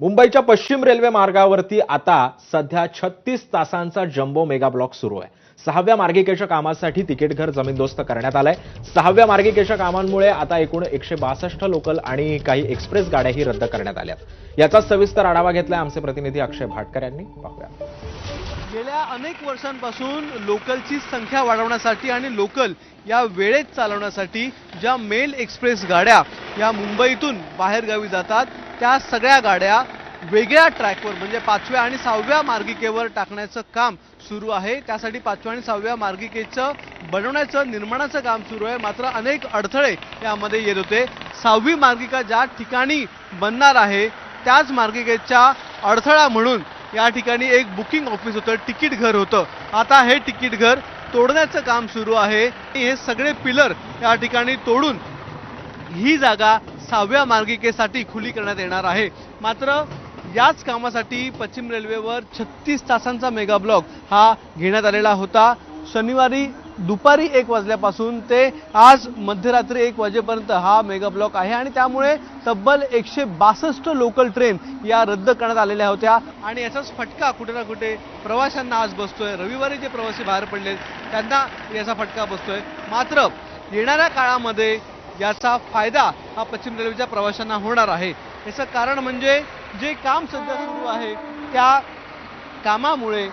मुंबईच्या पश्चिम रेल्वे मार्गावरती आता सध्या छत्तीस तासांचा जम्बो मेगा ब्लॉक सुरू आहे. सहाव्या मार्गिकेच्या कामासाठी तिकीट घर जमीनदोस्त करण्यात आलंय. सहाव्या मार्गिकेच्या कामांमुळे आता एकूण एकशे बासष्ट लोकल आणि काही एक्सप्रेस गाड्याही रद्द करण्यात आल्या. याचा सविस्तर आढावा घेतलाय आमचे प्रतिनिधी अक्षय भाटकर यांनी. पाहूया. गेल्या अनेक वर्षांपासून लोकलची संख्या वाढवण्यासाठी आणि लोकल या वेळेत चालवण्यासाठी ज्या मेल एक्सप्रेस गाड्या या मुंबईतून बाहेरगावी जातात त्या सगळ्या गाड्या वेगळ्या ट्रॅकवर म्हणजे पाचव्या आणि सहाव्या मार्गिकेवर टाकण्याचं काम सुरू आहे. त्यासाठी पाचव्या आणि सहाव्या मार्गिकेचं बनवण्याचं निर्माणाचं काम सुरू आहे. मात्र अनेक अडथळे यामध्ये येत होते. सहावी मार्गिका ज्या ठिकाणी बनणार आहे त्याच मार्गिकेच्या अडथळा म्हणून या ठिकाणी एक बुकिंग ऑफिस होतं तिकीट घर होतं. आता हे तिकीट घर तोडण्याचं काम सुरू आहे. हे सगळे पिलर या ठिकाणी तोडून ही जागा सहाव्या मार्गिकेसाठी खुली करण्यात येणार आहे. मात्र याच कामासाठी पश्चिम रेल्वेवर छत्तीस तासांचा मेगा ब्लॉक हा घेण्यात आलेला होता. शनिवारी दुपारी एक वाजल्यापासून ते आज मध्यरात्री एक वाजेपर्यंत हा मेगा ब्लॉक आहे आणि त्यामुळे तब्बल एकशे बासष्ट लोकल ट्रेन या रद्द करण्यात आलेल्या होत्या. आणि याचाच फटका कुठे ना कुठे प्रवाशांना आज बसतोय. रविवारी जे प्रवासी बाहेर पडले त्यांना याचा फटका बसतोय. मात्र येणाऱ्या काळामध्ये याचा फायदा हा पश्चिम रेल्वेच्या प्रवाशांना होणार आहे. याचं कारण म्हणजे जे काम सध्या सुरू आहे त्या कामामुळे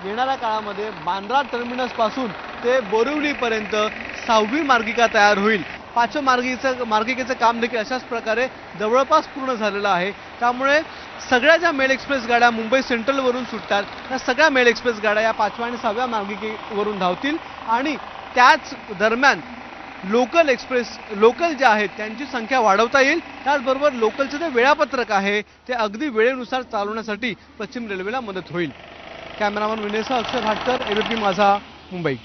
येणाऱ्या काळामध्ये बांद्रा टर्मिनसपासून ते बोरिवलीपर्यंत सहावी मार्गिका तयार होईल. पाचव्या मार्गिकेचं मार्गिकेचं काम देखील अशाच प्रकारे जवळपास पूर्ण झालेलं आहे. त्यामुळे सगळ्या ज्या मेल एक्सप्रेस गाड्या मुंबई सेंट्रलवरून सुटतात त्या सगळ्या मेल एक्सप्रेस गाड्या या पाचव्या आणि सहाव्या मार्गिकेवरून धावतील. आणि त्याच दरम्यान लोकल एक्सप्रेस लोकल ज्या आहेत त्यांची संख्या वाढवता येईल. त्याचबरोबर लोकलचं जे वेळापत्रक आहे ते अगदी वेळेनुसार चालवण्यासाठी पश्चिम रेल्वेला मदत होईल. कॅमेरामन विनेसह अक्षर भाटकर एबीपी माझा मुंबई.